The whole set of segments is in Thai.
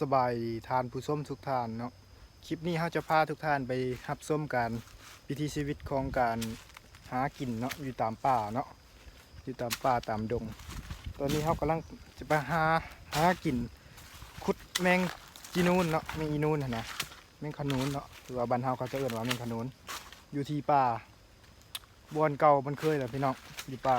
สบายดีทานผู้ส้มทุกท่านเนาะคลิปนี้เราจะพาทุกท่านไปรับส้มการวิถีชีวิตของการหากินเนาะอยู่ตามป่าเนาะอยู่ตามป่าตามดง ตอนนี้เรากำลังจะไปหาหากินขุดแมงจีนูนเนาะแมงอีนูนนะนะแมงขนูนเนาะหรือว่าบ้านเฮาเขาจะเอิ้นว่าแมงขนูนอยู่ที่ป่าบอนเก่ามันเคยแหละพี่น้องอยู่ป่า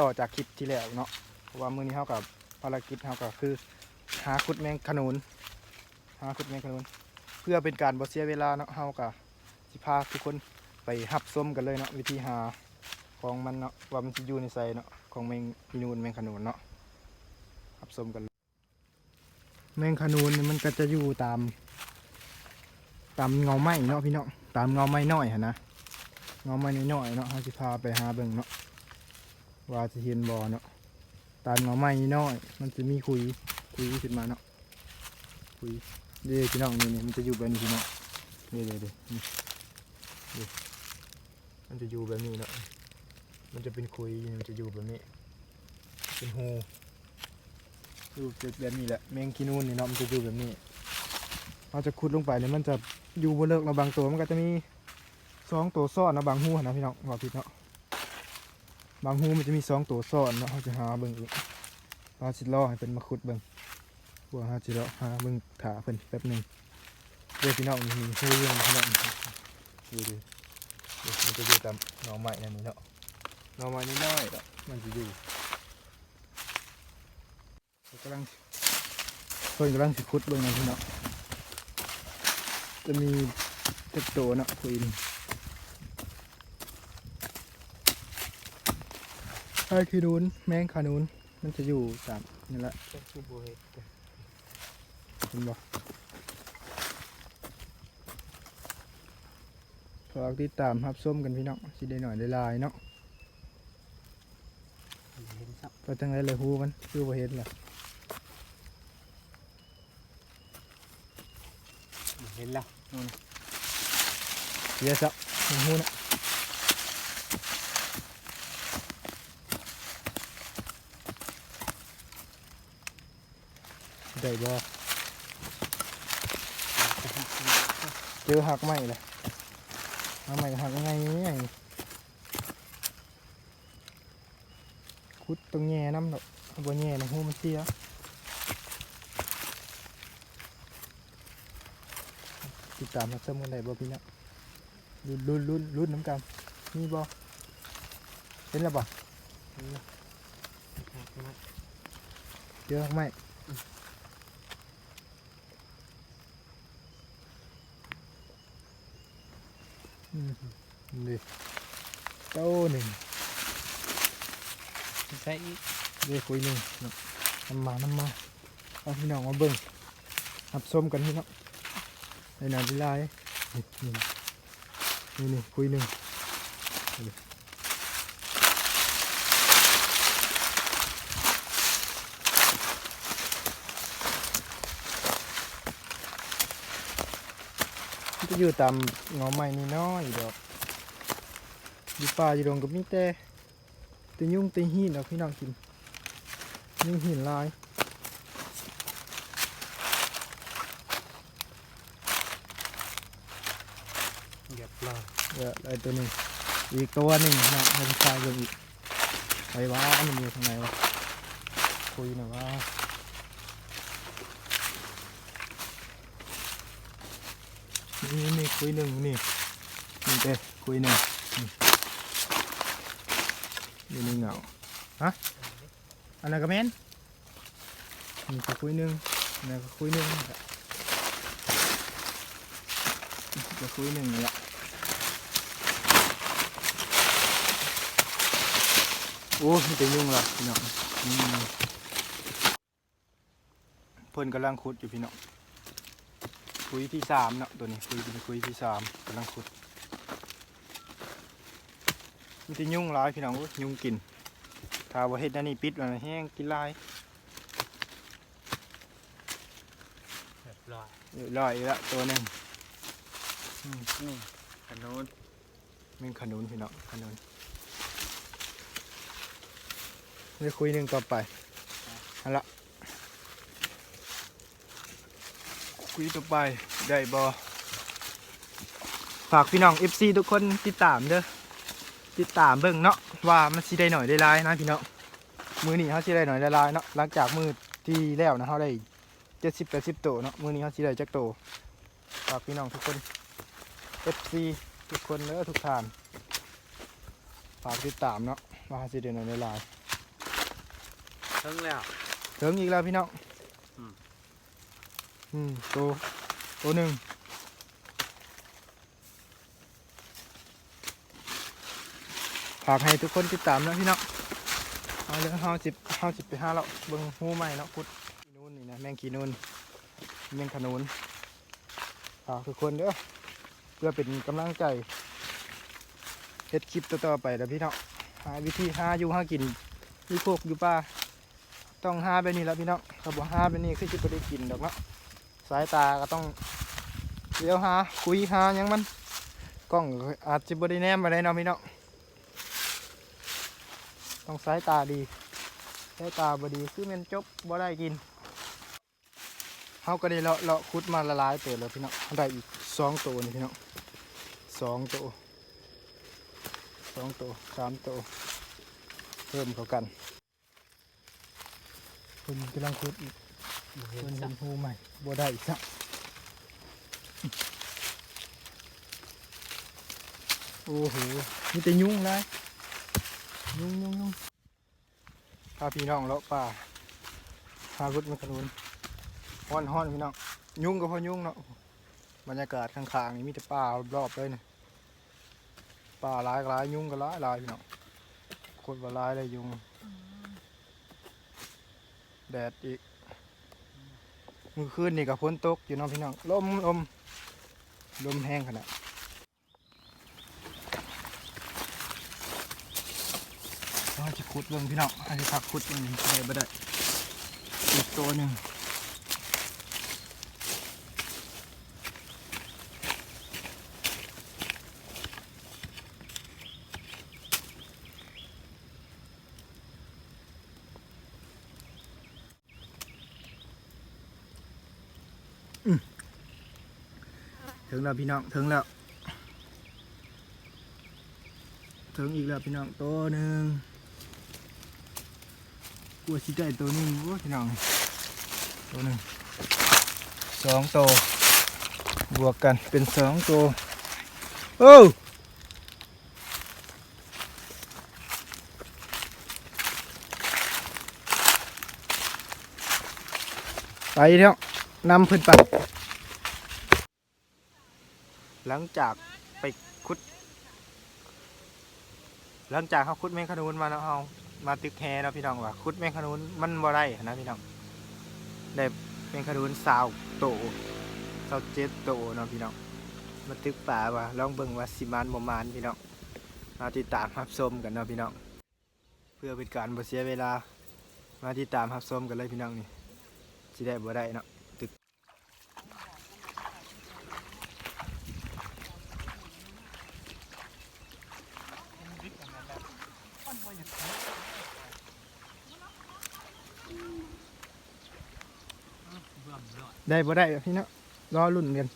ต่อจากคลิปที่แล้วเนาะเพราะว่ามื้อนี้เฮากับภารกิจเฮาก็คือ หาขุดแมงขนูนหาขุดแมงขนูนเพื่อเป็นการบ่เสียเวลาเนาะเฮาก็สิพาทุกคนไปหับส้มกันเลยเนาะวิธีหาของมันเนาะว่ามันสิอยู่ในไสเนาะของแมงอีนูนแมงขนูนเนาะหับส้มกันเลยแมงขนูนนี่มันก็จะอยู่ตาม ตามเงาไม้เนาะพี่เนาะตามเงาไม้น้อยหั่นะเงาไม้น้อยเนาะเฮาสิพาไปหาเบิ่งเนาะว่าสิเห็นบ่เนาะตามเงาไม้น้อย มันจะมีคุย คุยขึ้นมาเนาะคุยเดี๋ยวพี่น้องนี่นี่มันจะอยู่แบบนี้พี่น้องเดี๋ยวเดี๋ยวเดี๋ยวมันจะอยู่แบบนี้เนาะมันจะเป็นคุยมันจะอยู่แบบนี้เป็นหูอยู่แบบนี้แหละแมงกินูนนี่เนาะมันจะอยู่แบบนี้เราจะขุดลงไปเนี่ยมันจะอยู่บนเลิกเราะบางตัวมันก็จะมีสองตัวซ่อนนะบางหูนะพี่น้องบอกผิดเนาะบางหูมันจะมีสองตัวซ่อนเนาะเราจะหาเบิ่งอีกเราสิล่อให้เป็นมาขุดเบิ่ง พวกหาจิเราหาเบิ่งถาเพิ่นแป๊บหนึงเดี๋ยวพี่น้องนี่มีฮู้เรื่องพี่น้องดูดิเดี๋ยวมันจะอยู่ตามหน่อไม้นั่นนี่เนาะหน่อไม้นี่น้อยมันจะอยู่เพิ่นกำลังเพิ่นกำลังสิขุดเบิ่งนะพี่น้องจะมีเต็กโตเนาะคุยนไอ้ขีนูนแมงขานูนมันจะอยู่ตามนี่แหละ เห็ดเห็นบ่ฝากติดตามรับส้มกันพี่น้องสิได้หน่อยได้หลายเนาะเห็นสับก็จังไรเลยฮู้มันคือบ่เห็นล่ะเห็นแล้วเสียซะมันฮู้นะได้บ่ เจอหักไม้เลยหักไม้หักไงไงคุดตรงแง่น้ำดอกเอาบ่แง่ในะฮู้มันเสียติดตามรับชมกันได้บ่พี่น้องรุ่นรุ่นรุ่นรุ่นน้ำกันมีบ่เห็นแล้วบ่เจอไหม นี่เจ้าหนึ่งใช่อีกเดี๋ยวคุยหนึ่งเนาะน้ำมาน้ำมาเอาพี่น้องมาเบิ่งรับชมกันพี่น้องในนานเวลานี่นี่นี่นี่คุยหนึ่ง จะอยู่ตามเงาไม้นี่น้อยดอกอยู่ป่าอยู่ดงกับมีแต่แตียุ่งแตีหินเอาพี่น้องกินยุ่งหินหลายเหยียบลอยเดี๋ยวไอ้ตัวหนึ่งอีกตัวหนึ่งนะให้พี่ชายเบิ่งอีกไปว่ามันอยู่ทางไหนวะคุยหน่อยว่า นี่นี่คุยหนึ่งนี่นี่เด้คุยหนึ่งนี่นี่เหงาฮะอันนั้นก็แม่นนี่ก็คุยหนึ่งอันนั้นก็คุยหนึ่งก็คุยหนึ่งนี่แหละโอ้มีแต่ยุ่งละพี่น้องเพิ่นกำลังขุดอยู่พี่น้อง คุยที่สามเนาะตัวนี้คุยเป็นคุยที่สามกำลังขุดมีแต่ยุ่งหลายพี่น้องโอ้ยยุ่งกินถ้าว่าเฮ็ดอันนี้ปิดมันแห้งกินหลายเหยียบลอยเรียบร้อยอีกละตัวหนึ่งอืมนี่ขนุนมีขนุนพี่น้องขนุนนี่คุยหนึ่งต่อไปเอาละ คุ ยต่อไปได้บอฝากพี่น้อง FC ทุกคนติดตามเด้อติดตามเบิ่งเนาะว่ามันสิได้หน่อยได้หลายนะพี่น้องมือนี้เขาสิได้หน่อยได้หลายเนาะหลังจากมือที่แล้วนะเขาได้เจ็ดสิบแปดสิบโตวเนาะมือนี้เขาสิได้จักโตวฝากพี่น้องทุกคน FC ทุกคนเด้อทุกท่านฝากติดตามเนาะว่าเขาสิได้หน่อยได้หลายเพิ่งแล้วถึงอีกแล้วพี่น้อง อืมตัวตัวหนึ่งฝากให้ทุกคนติดตามนะพี่น้องเอาเรื่องเฮาจิบเฮาจิบไปห้าแล้วเบิ่งหูใหม่เนาะพุดนูนนี่นะแมงขี้นูนแมงขนุนฝากทุกคนเด้อเพื่อเป็นกำลังใจเฮ็ดคลิปต่อๆไปแล้วพี่น้องหาวิธีหาอยู่หากินอยู่โคกอยู่ป่าต้องห้าแบบนี้แล้วพี่น้องถ้าบอกห้าแบบนี้คือจะไม่ได้กินดอกเนาะ สายตาก็ต้องเลี้ยวหาคุยหายังมันกล้องอาจจะไม่ได้แนมอะไรเนาะพี่น้องต้องสายตาดีสายตาบดีคือมันจบบ่ได้กินเขาก็ได้เลาะเลาะคุดมาละลายเปิดแล้วพี่น้องได้อีกสองตัวนี่พี่น้องสองตัวสองตัวสามตัวเพิ่มเข้ากันคุณกำลังคุดอีก เห็เพิ่นนสัเห็กนหูใหม่บ่ได้อีกสักโอ้โหมีแต่ยุ่งเลยยุงยุ่งยุ่งพาพี่น้องเลาะป่าพารุดมันขนุนห้อนห้อนพี่น้องยุ่งก็พอยุ่งเนาะบรรยากาศข้างๆนี่มีแต่ป่ารอบๆเลยเนี่ยป่าหลายหลายยุ่งก็หลายหลายพี่น้องคนว่าหลายเลยยุงแดดอีก มือคืนนี่กับฝนตกอยู่น้องพี่น้องลมลมลมแห้งขนาดเราจะขุดเบิ่งพี่น้องให้พักขุดเบิ่งได้บ่ได้อีกตัวหนึ่ง ถึงแล้วพี่น้องถึงแล้ว ถึงอีกแล้วพี่น้องตัวหนึ่งกลัวสิได้ตัวหนึ่งโอ้พี่น้องตัวหนึ่งสองตัวบวกกันเป็นสองตัวโอ้ไปเถอะนำเพิ่นไป หลังจากไปคุด หลังจากเขาคุดแมงขนุนมาแล้วเขามาตึกแฮแล้วพี่น้องว่าคุดแมงขนุนมันบ่ได้นะพี่น้องได้แมงขนุนสาวโตสาวเจ็ดโตเนาะพี่น้องมาตึกป่าว่าลองเบิ่งว่าสิมานบ่มานพี่น้องมาติดตามรับชมกันเนาะพี่น้องเพื่อเป็นการบ่เสียเวลา มาติดตามรับชมกันเลยพี่น้องนี่สิได้บ่ได้เนาะ เบื้องยอด ได้บ่ได้พี่เนาะรอรุ่นกัน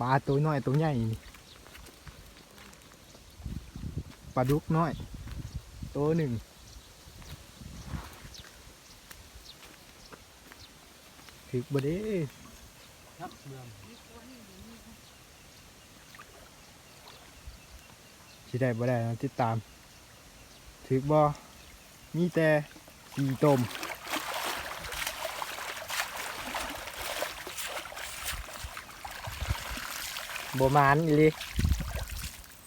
ปลาตัวน้อยตัวใหญ่นี่ปลาดุกน้อย ตัวหนึ่งถึกบ่ได้ครับเมื่อสิได้บ่ได้ติดตามถึกบ่มีแต่สีตม บมานอีลิ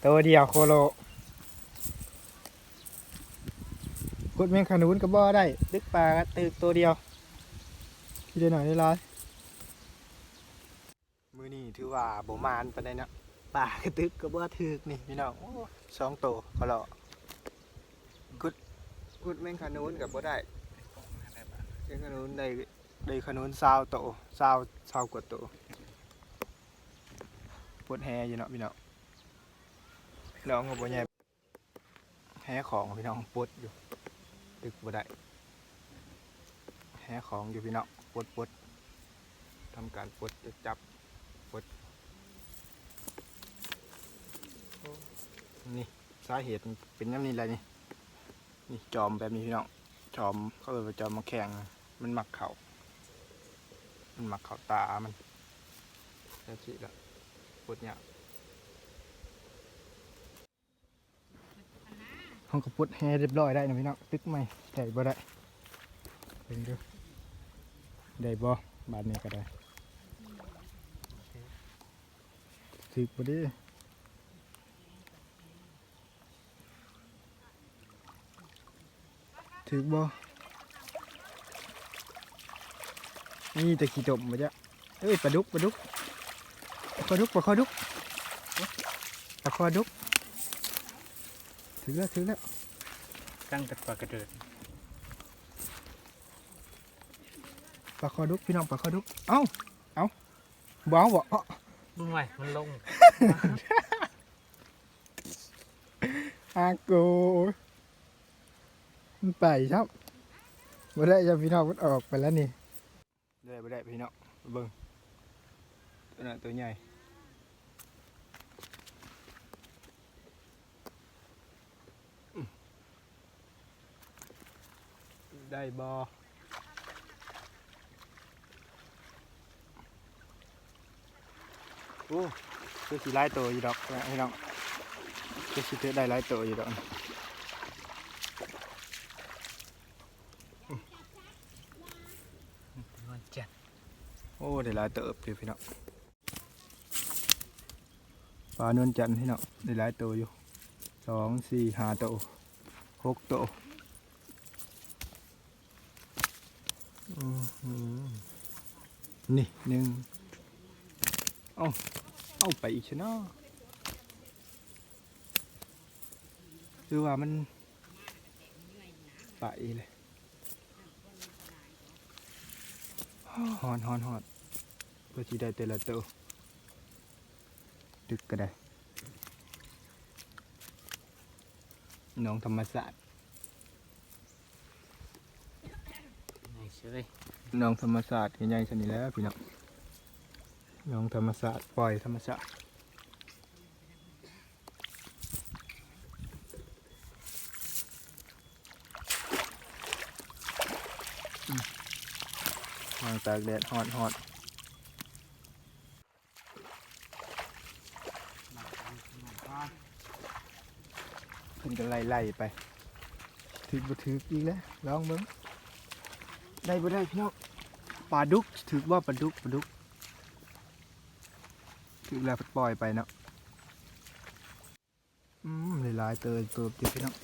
ตัวเดียวโคโลกดแมงขนุนก็บ่ได้ ดึกปลาก็ตึกตัวเดียวที่ได้หน่อยได้ร้อยมือนี้ถือว่าบมานปานใดเนะป่ากระตึกก็บ่ถึกนี่พี่น้องสองโตเขาเลกุดกุดแมงขนุนกับบ่ได้แมงขนุนได้ได้ขนุนซาวโตซาวซาวกว่าโต ดแฮอยู่เนาะพี่น้องลองก็บ่ใหญ่แฮของพี่น้องปวดอยู่ตึกบ่ได้แฮของอยู่พี่น้องปวดปวดทำการปลดจะจับปลดนี่สาเหตุเป็นน้ำนี้อะไรนี่นี่จอมแบบนี้พี่น้องจอมเขาเรียกว่าจอมมาแข่งมันหมักเขามันหมักเขาตามันแล้วสิละ ปลดเนี่ยห้องกระปุดแฮเรียบร้อยได้นะพี่น้องตึกไหมได้บ่ได้เพิ่งดูได้บ่บาทนี้ก็ได้ถึกบ่เดิถึกบ่นี่ต่ขี้ตมมาจ้ะเอ้ยปลาดุกปลาดุก ปลาดุกปลาคอดุกปลาคอดุกถึงแล้วถึงแล้วตั้งแต่ปลากระเดิด ปลาคอดุกพี่น้องปลาคอดุก เอ้า เอ้าบ้าวบ่เอ้ามึงไว้มันลง อาโกมันไปครับบ่ได้จะพี่น้องมันออกไปแล้วนี่ได้บ่ได้พี่น้องเบิ่งตัวนั้นตัวใหญ่ ได้บ่โอ้คือสิหลายตัวอยู่ดอกพี่น้องคือสิเจอได้หลายตัวอยู่ดอกนอนจัดโอ้ได้หลายเติบอยู่พี่น้องปลานวลจันทร์พี่น้องได้หลายตัวอยู่สองสี่ห้าตัวหกตัวอื้อหือ นี่หนึ่งเอาเอาไปอีกชนะคือว่ามันไปเลยฮอนฮอนฮอนเพื่อที่ได้แต่ละตัวดึกก็ได้ น้องธรรมศาสตร์ไห น้องธรรมศาสตร์ใหญ่ๆชนิดแล้วพี่น้องน้องธรรมศาสตร์ปล่อยธรรมศาสตร์วางตากแดดฮอดฮอดขึ้นกันไล่ไล่ไปถือบ่ถืออีกแล้วลองเบิ้งได้บ่ได้พี่น้อง ปลาดุกถือว่าปลาดุกปลาดุกถือแล้วปล่อยไปเนาะอืมหลายเติบเติบอยู่พี่น้อง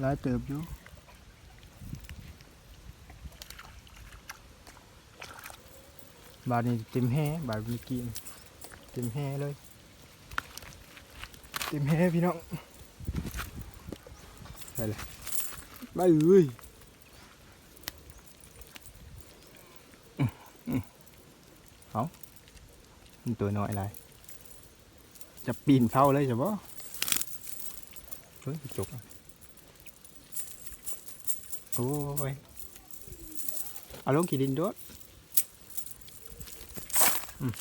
หลายเติบอยู่บาดนี้เต็มแห่บาดเมื่อกี้นี่เต็มแห่เลยเต็มแฮ่พี่น้องใช่เลยไปเอ้ยอื้ออื้อ เอามันตัวน้อยอะไรจะปีนเข้าเลยใช่ปะเฮ้ยจบอะโอ้ยเอาลงขีดินด้วยอืม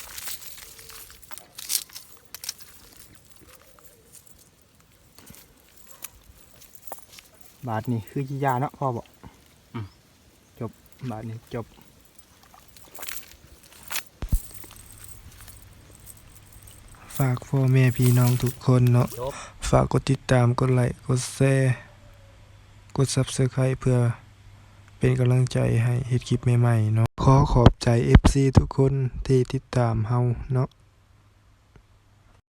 บาทนี่คือขี้ยาเนาะพ่อบอกจบบาทนี้จบ ฝากพ่อแม่พี่น้องทุกคนเนาะจบฝากกดติดตามกดไลค์กดแชร์กด Subscribe เพื่อเป็นกำลังใจให้เฮ็ดคลิปใหม่ๆเนาะขอขอบใจ FC ทุกคนที่ติดตามเฮาเนาะ